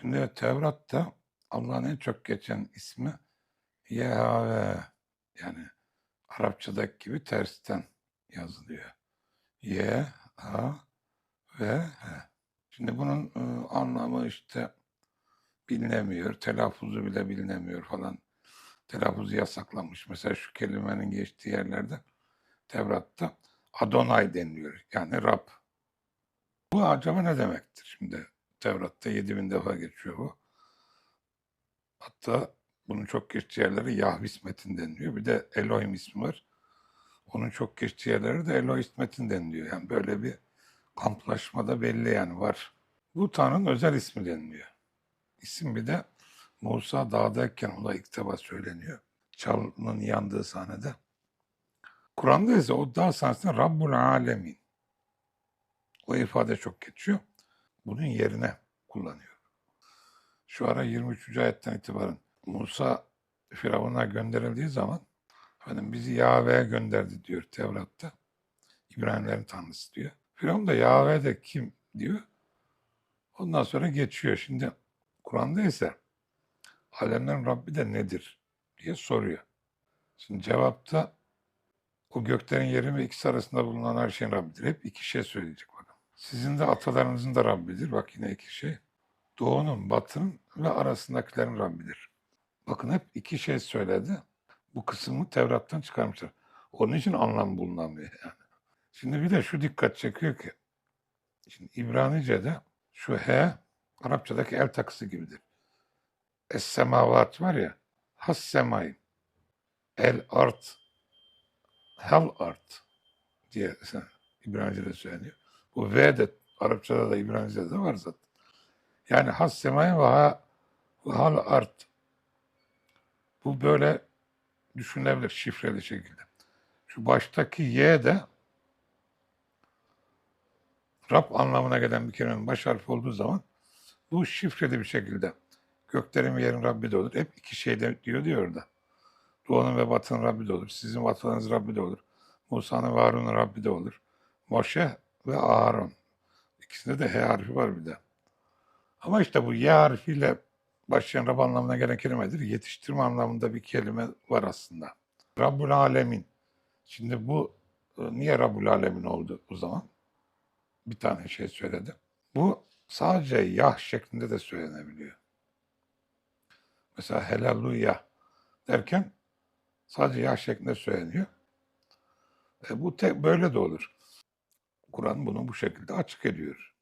Şimdi Tevrat'ta Allah'ın en çok geçen ismi Yahve. Yani Arapçadaki gibi tersten yazılıyor. Y, A ve H. Şimdi bunun e, anlamı işte bilinemiyor, telaffuzu bile bilinemiyor falan. Telaffuzu yasaklanmış. Mesela şu kelimenin geçtiği yerlerde Tevrat'ta Adonai deniliyor. Yani Rab. Bu acaba ne demektir? Şimdi Tevrat'ta 7000 defa geçiyor bu. Hatta bunun çok geçtiği yerleri Yahvis Metin deniliyor. Bir de Elohim ismi var. Onun çok geçtiği yerleri de Elohim Metin deniliyor. Yani böyle bir kamplaşma da belli yani var. Bu Tanrı'nın özel ismi deniliyor. İsim bir de Musa dağdayken ona ilk defa söyleniyor. Çalının yandığı sahnede. Kur'an'da ise o dağ sahnesinde Rabbul Alemin. O ifade çok geçiyor. Bunun yerine kullanıyor. Şu ara 23. ayetten itibaren Musa Firavun'a gönderildiği zaman efendim bizi Yahve'ye gönderdi diyor Tevrat'ta. İbrahimlerin tanrısı diyor. Firavun da Yahve de kim diyor. Ondan sonra geçiyor. Şimdi Kur'an'da ise alemlerin Rabbi de nedir diye soruyor. Şimdi cevapta o göklerin yeri ve ikisi arasında bulunan her şeyin Rabbidir. Hep iki şey söyleyecek. Sizin de atalarınızın da Rabbidir. Bak yine iki şey. Doğunun, batının ve arasındakilerin Rabbidir. Bakın hep iki şey söyledi. Bu kısmı Tevrat'tan çıkarmışlar. Onun için anlam bulunamıyor yani. Şimdi bir de şu dikkat çekiyor ki şimdi İbranice'de şu he Arapçadaki el takısı gibidir. Es semavat var ya has semay el art hel art diye İbranice'de söyleniyor. Bu V de Arapçada da İbranice'de de var zaten. Yani has semay ve ha hal art. Bu böyle düşünülebilir şifreli şekilde. Şu baştaki Y de Rab anlamına gelen bir kelimenin baş harfi olduğu zaman bu şifreli bir şekilde göklerin ve yerin Rabbi de olur. Hep iki şeyde diyor diyor orada. Doğanın ve batının Rabbi de olur. Sizin vatanınız Rabbi de olur. Musa'nın ve Harun'un Rabbi de olur. Moşe ve Aaron. İkisinde de H harfi var bir de. Ama işte bu Y harfiyle başlayan Rab anlamına gelen kelimedir. Yetiştirme anlamında bir kelime var aslında. Rabbul Alemin. Şimdi bu e, niye Rabbul Alemin oldu o zaman? Bir tane şey söyledi. Bu sadece Yah şeklinde de söylenebiliyor. Mesela helaluya derken sadece Yah şeklinde söyleniyor. E bu te, böyle de olur. Kur'an bunu bu şekilde açık ediyor.